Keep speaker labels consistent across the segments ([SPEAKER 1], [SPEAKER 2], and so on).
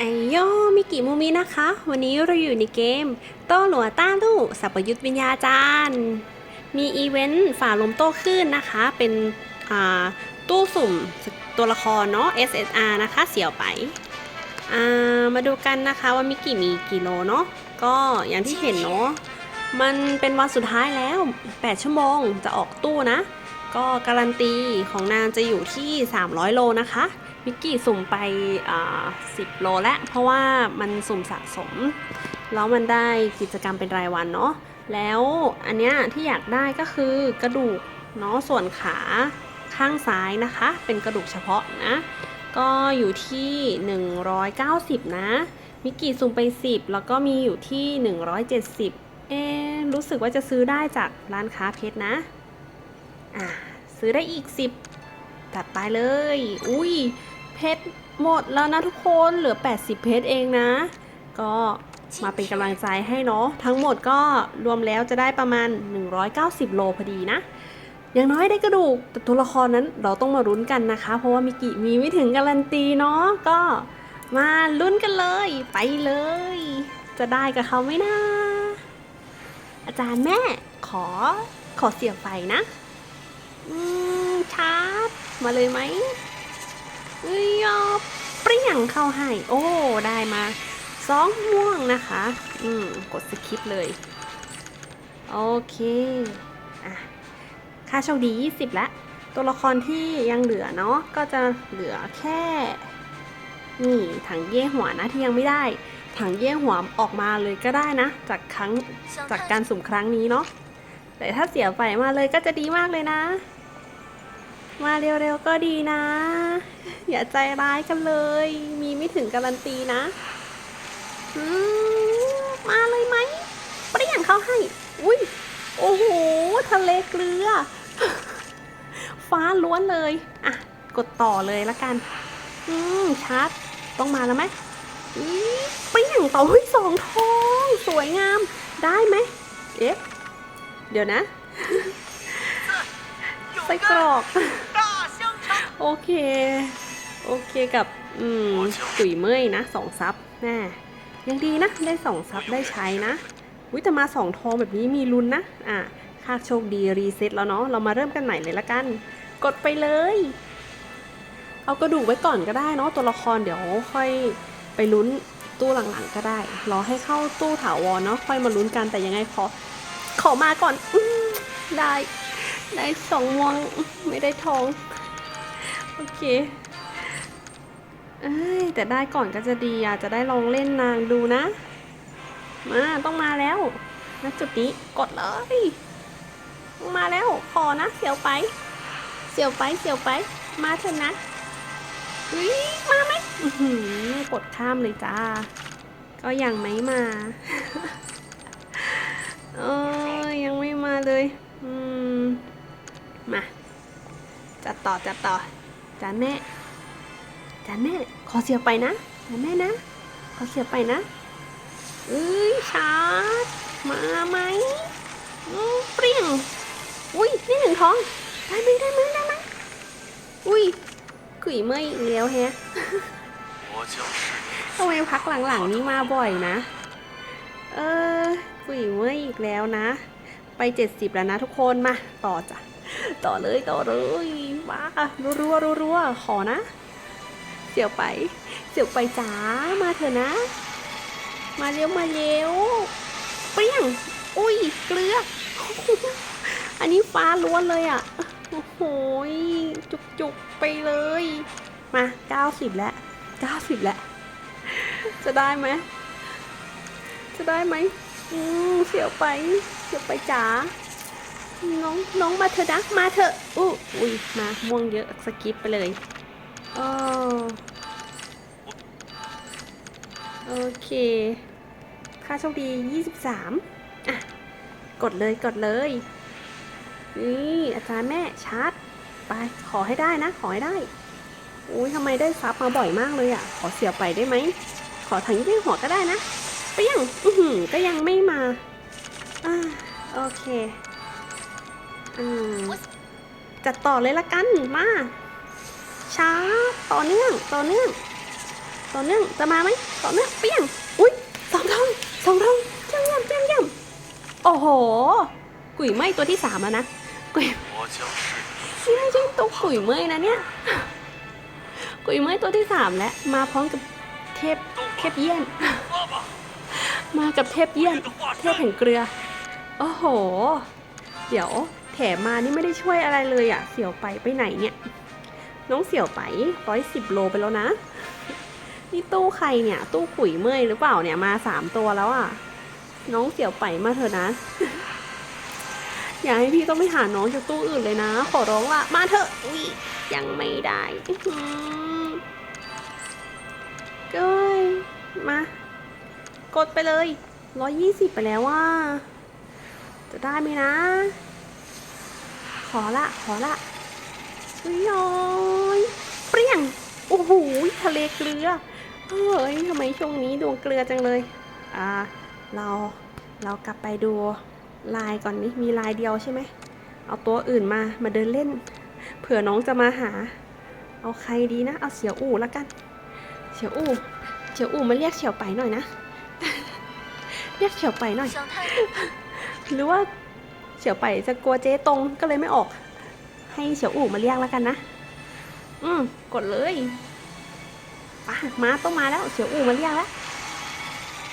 [SPEAKER 1] ไอโยมิกิมูมินะคะ วันนี้เราอยู่ในเกม โต้หลัวต้าลู่สัพยุทธวิญญาจารย์มีอีเวนต์ฝ่าลมโต้คลื่นนะคะ เป็นตู้สุ่มตัวละครเนาะ SSR นะคะ เสี่ยวไปามาดูกันนะคะว่ามิกิมีกี่โลเนาะก็อย่างที่เห็นเนาะมันเป็นวันสุดท้ายแล้ว 8 ชั่วโมงจะออกตู้นะ ก็การันตีของนางจะอยู่ที่ 300 โลนะคะ มิกกี้สุ่มไปอ่า10โลแล้ว เพราะว่ามันสุ่มสะสม แล้วมันได้กิจกรรมเป็นรายวันเนาะแล้วอันเนี้ยที่อยากได้ก็คือกระดูกเนาะส่วนขาข้างซ้ายนะคะ เป็นกระดูกเฉพาะนะ ก็อยู่ที่ 190 นะ มิกกี้สุ่มไป 10 แล้วก็มีอยู่ที่ 170 เอ๊รู้สึกว่าจะซื้อได้จากร้านค้าเพชรนะ อะซื้อได้อีก 10 จัดไปเลย อุ้ย เพชรหมดแล้วนะทุกคนเหลือ 80 เพชรเองนะ ก็มาเป็นกำลังใจให้เนาะทั้งหมดก็รวมแล้วจะได้ประมาณ 190 โลพอดีนะ อย่างน้อยได้กระดูกแต่ตัวละครนั้นเราต้องมาลุ้นกันนะคะ เพราะว่ามิกิมีไม่ถึงการันตีเนาะก็มาลุ้นกันเลยไปเลย จะได้กับเขาไหมนะ อาจารย์แม่ขอขอเสียบไฟนะ อืมชาร์จมาเลยไหมเอ้ยอะเปรี้ยงเข้าให้ โอ้ ได้มาสองม่วงนะคะ อืม กดสคิปเลย โอเค อะ ค่าโชคดี 20ล้วตัวละครที่ยังเหลือเนาะ ก็จะเหลือแค่ นี่ถังเย่หัวนะที่ยังไม่ได้ ถังเย่หัวออกมาเลยก็ได้นะ จากครั้ง จากการสุ่มครั้งนี้เนาะ แต่ถ้าเสียไฟมาเลยก็จะดีมากเลยนะ มาเร็วๆก็ดีนะ อย่าใจร้ายกันเลย มีไม่ถึงการันตีนะมาเลยไหมเปรี้ยงเขาให้ อุ้ยโอ้โห ทะเลเกลือ ฟ้าล้วนเลย อะ กดต่อเลยละกัน อืมชาร์จต้องมาแล้วไหมเปรี้ยงต่อสองทอง สวยงาม ได้ไหม เอฟเดี๋ยวนะไส้กรอก โอเค โอเคกับอืมกุ๋ยเมยนะสองซับแน่ยังดีนะได้สองซับได้ใช้นะวิแต่มาสองทองแบบนี้มีลุ้นนะอะค่าโชคดีรีเซ็ตแล้วเนาะเรามาเริ่มกันใหม่เลยละกัน กดไปเลย เอากระดูกไว้ก่อนก็ได้เนาะตัวละครเดี๋ยวค่อยไปลุ้นตู้หลังๆก็ได้ รอให้เข้าตู้ถาวรเนาะค่อยมาลุ้นกันแต่ยังไงขอ ขอมาก่อนอได้ ได้สองม่วงไม่ได้ทอง โอเคเอ้ยแต่ได้ก่อนก็จะดีอะจะได้ลองเล่นนางดูนะ มาต้องมาแล้วณจุดนี้กดเลยมาแล้วขอนะเสียวไป เสียวไปเสียวไป มาเถอะนะอุ๊ยมาไหมกดข้ามเลยจ้า ก็ยังไม่มาเออยังไม่มาเลย อืม มา จัดต่อจัดต่อ จานแม่จานแม่ ขอเสียไปนะจานแม่นะ ขอเสียไปนะเอ้ยชาร์จมาไหมเปรี้ยงอุ้ยนี่หนึ่งท้อง ได้ไหมได้ไหมได้ไหมอุ้ยขุยเมยอีกแล้วแฮะทำไมพักหลังๆนี้มาบ่อยนะ เออขุยเมื่ยอีกแล้วนะ ไปเจ็ดสิบแล้วนะทุกคนมา ต่อจ้ะ ต่อเลยต่อเลยมารัวรัวรัวๆขอนะ เสียวไป เสียวไปจ๋ามาเถอะนะ มาเร็วมาเร็วเปรี้ยงอุ้ยเกลืออันนี้ฟ้าล้วนเลยอะโอ้โหจุกจุกไปเลย มาเก้าสิบแล้วเก้าสิบแล้ว จะได้ไหมจะได้ไหมอืมเสียวไป เสียวไปจ๋า น้องน้องมาเถอะนะมาเถอะอู้อุ้ยมาม่วงเยอะสกิปไปเลยออโอเคค่าโชคดี 23 อะ กดเลยกดเลย นี่อาจารย์แม่ชาร์จไปขอให้ได้นะ ขอให้ได้อุ้ยทำไมได้ซับมาบ่อยมากเลยอะ ขอเสียไปได้ไหม ขอถังยี่หัวก็ได้นะเปรี้ยงอือหือก็ยังไม่มาอ่าโอเค จัดต่อเลยละกันมาช้าต่อเนื่องต่อเนื่อง ต่อเนื่องจะมาไหมต่อเนื่องเปี้ยงอุ้ยสองทองสองทองเยี่ยมเยี่ยมเยี่มโอ้โห กุ๋ยไหมตัวที่สามแล้วนะกุ๋ยนี่ไม่ใช่ตัวกุ๋ยเมยนะเนี่ยกุ๋ยเมยตัวที่สามแล้วมาพร้อมกับเทพเทพเยี่ยน มากับเทพเยี่ยน เทพแห่งเกลือ โอ้โห เดี๋ยว แถมมานี่ไม่ได้ช่วยอะไรเลยอะเสี่ยวไปไปไหนเนี่ย น้องเสี่ยวไปร้อยสิบโลไปแล้วนะ นี่ตู้ใครเนี่ย ตู้ขุยเมยหรือเปล่าเนี่ยมาสามตัวแล้วอะน้องเสี่ยวไปมาเถอะนะ อย่าให้พี่ต้องไปหาน้องจากตู้อื่นเลยนะ ขอร้องละมาเถอะอุ๊ยยังไม่ได้เก้ยมากดไปเลยร้อยยี่สิบไปแล้วว่า จะได้ไหมนะ ขอละ ขอละเฮ้ยย้อยเปรี้ยง โอ้โห ทะเลเกลือ เฮ้ยทำไมช่วงนี้ดวงเกลือจังเลย อ่า เรา เรากลับไปดูลายก่อนนี่มีลายเดียวใช่ไหม เอาตัวอื่นมา มาเดินเล่น เผื่อน้องจะมาหา เอาใครดีนะ เอาเสี่ยวอู่ละกัน เสี่ยวอู่ เสี่ยวอู่มาเรียกเสี่ยวไปหน่อยนะ เรียกเสี่ยวไปหน่อย
[SPEAKER 2] 想太
[SPEAKER 1] หรือว่า เฉียวไปจะกลัวเจ๊ตรงก็เลยไม่ออก ให้เฉียวอู่มาเรียกแล้วกันนะ อืมกดเลยอะมาต้องมาแล้ว เฉียวอู่มาเรียกแล้ว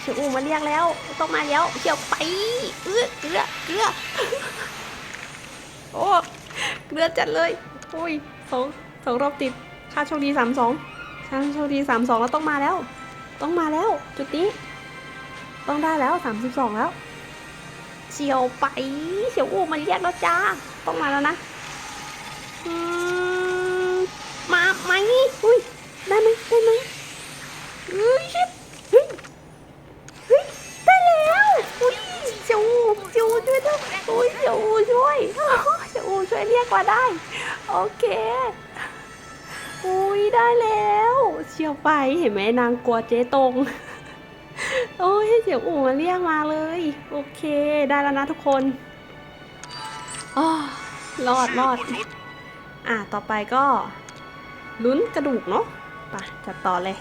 [SPEAKER 1] เฉียวอู่มาเรียกแล้ว ต้องมาแล้ว เฉียวไป เอื้อเกลือเกลือโอ้เกลือจัดเลยอุ้ยสองสองรอบติดค่าโชคดีสามสองค่าโชคดีสามสองแล้วต้องมาแล้ว ต้องมาแล้ว จุดนี้ ต้องได้แล้วสามสิบสองแล้ว เฉียวไปเฉียวอูมันเรียกแล้วจ้าต้องมาแล้วนะมาไหมอุ้ยได้ไหมได้ไหมเฮ้ยชิบเฮ้ยเฮ้ยได้แล้วอุ้ยเฉียวอูเฉียวอูช่วยด้วยอุ้ยเฉียวอูช่วยเฉียวอูช่วยเรียกมาได้โอเคอุ้ยได้แล้วเฉียวไปเห็นไหมนางกลัวเจ๊ตรง โอ้ยเสียงอู่มาเรียกมาเลย โอเค ได้แล้วนะทุกคนอรอดรอด อะ ต่อไปก็ลุ้นกระดูกเนาะปะจัดต่อเลย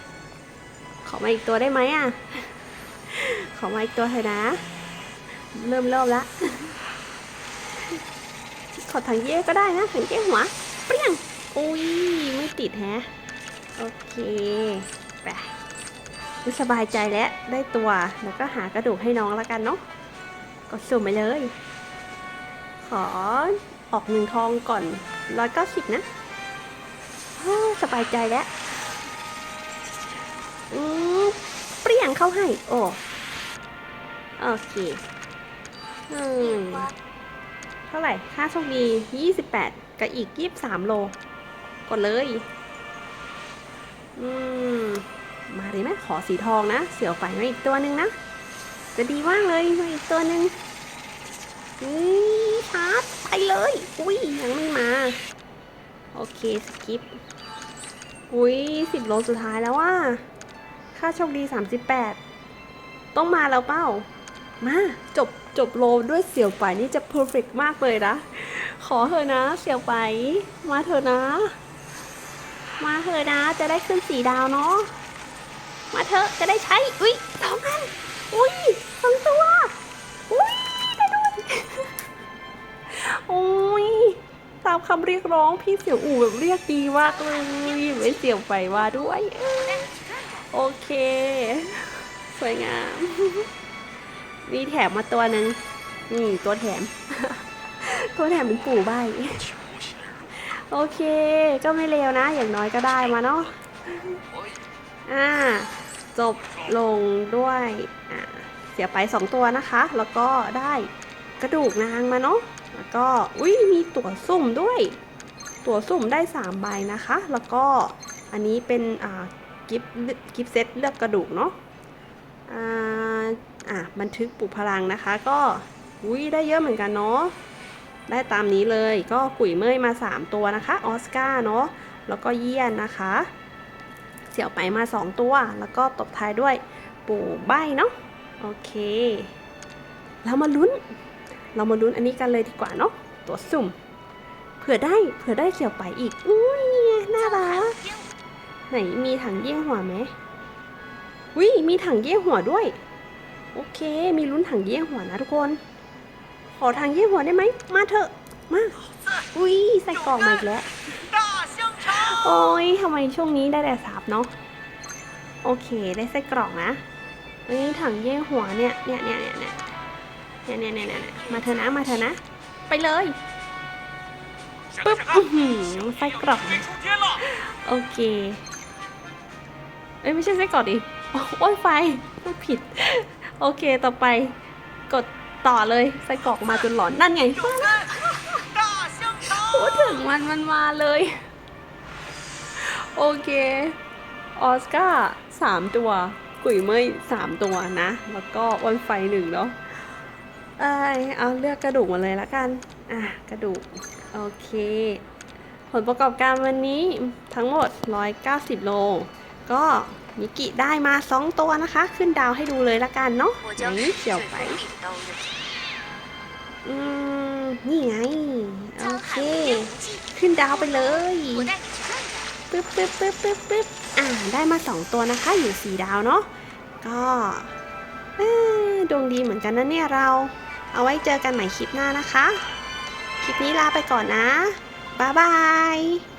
[SPEAKER 1] ขอมาอีกตัวได้ไหมอะ ขอมาอีกตัวเถอะนะ เริ่มเริ่มละขอถังเย่ก็ได้นะถังเย่หัว เปรี้ยง อุ้ย ไม่ติดแฮะ โอเค ไป สบายใจแล้วได้ตัว แล้วก็หากระดูกให้น้องแล้วกันเนาะก็สุ่มไปเลย ขอออกหนึ่งทองก่อนร้อยเก้าสิบนะสบายใจแล้วอืมเปรี้ยงเข้าให้ โอ้โอเคอืมเท่าไหร่ ค่าโชคดี28กับอีก23โล กดเลย อืม เลยไหมขอสีทองนะ เสี่ยวไฟมาอีกตัวหนึ่งนะ จะดีมากเลยมาอีกตัวหนึ่งอุ้ยชาร์จไปเลย อุ้ยยังไม่มา โอเคสกิป อุ้ยสิบโลสุดท้ายแล้วว่า ค่าโชคดี 38 ต้องมาแล้วเป้า มาจบจบโลด้วยเสี่ยวไปนี่จะเพอร์เฟกมากเลยนะ ขอเถอะนะ เสี่ยวไป มาเถอะนะ มาเถอะนะ จะได้ขึ้นสีดาวเนาะ มาเถอะจะได้ใช้ อุ้ยสองอัน อุ้ยสองตัว อุ้ยได้ด้วยอุ้ยตามคำเรียกร้องพี่เสี่ยวอู่แบบเรียกดีมากเลยไม่เสี่ยวไปว่าด้วย โอเค สวยงามนี่แถมมาตัวนึงนี่ตัวแถม ตัวแถมเป็นปู่ใบโอเค ก็ไม่เลวนะ อย่างน้อยก็ได้มาเนาะอ่า จบลงด้วยเสียไปสองตัวนะคะ แล้วก็ได้กระดูกนางมาเนาะแล้วก็อุ้ยมีตั๋วสุ่มด้วย ตั๋วสุ่มได้ 3 ใบนะคะ แล้วก็อันนี้เป็นอ่ากิฟต์กิฟต์เซตเลือกกระดูกเนาะอ่าอะบันทึกปลุกพลังนะคะ ก็อุ้ยได้เยอะเหมือนกันเนาะได้ตามนี้เลยก็กุ๋ยเมยมา 3 ตัวนะคะ ออสการ์เนาะแล้วก็เยี่ยนนะคะ เสี่ยวไปมา 2 ตัว แล้วก็ตบท้ายด้วยปู่ใบเนาะโอเค เรามาลุ้น เรามาลุ้นอันนี้กันเลยดีกว่าเนาะตัวสุ่มเผื่อได้เผื่อได้เสี่ยวไปอีกอุ้ยนี่ไงน่ารักไหนมีถังเยี่ยหัวไหมวิมีถังเยี่ยหัวด้วย โอเค มีลุ้นถังเยี่ยหัวนะทุกคน ขอถังเยี่ยหัวได้ไหมมาเถอะมาอุ้ยใส่กล่องมาอีกแล้ว โอ้ยทำไมช่วงนี้ได้แต่สาบเนาะ โอเค ได้ไส้กรอกนะวันนี้ถังแย่งหัวเนี่ย เนี่ยเนี่ยเนี่ยเนี่ยเนี่ยเนี่ยเนี่ยมาเถอะนะ มาเถอะนะ ไปเลยปึ๊บไส้กรอก โอเค เอ้ยไม่ใช่ไส้กรอกดิ โอ้ยไฟผิด โอเค ต่อไป กดต่อเลยไส้กรอกมาจนหลอน นั่นไงโอ้ถึงมันมันมาเลย โอเค ออสการ์สามตัว กุ๋ยเมยสามตัวนะ แล้วก็วันไฟหนึ่งเนาะเออเอาเลือกกระดูกมาเลยละกัน อะ กระดูก โอเค ผลประกอบการวันนี้ทั้งหมด 190 โล ก็มิกิได้มา 2 ตัวนะคะ ขึ้นดาวให้ดูเลยละกันเนาะไหนเขียวไป อืม นี่ไง โอเค ขึ้นดาวไปเลย ปึ๊บปึ๊บปึ๊บปึ๊บปึ๊บอ่าได้มา 2 ตัวนะคะ อยู่ 4 ดาวเนาะก็ดวงดีเหมือนกันนะเนี่ยเรา เอาไว้เจอกันใหม่คลิปหน้านะคะ คลิปนี้ลาไปก่อนนะ บ๊ายบาย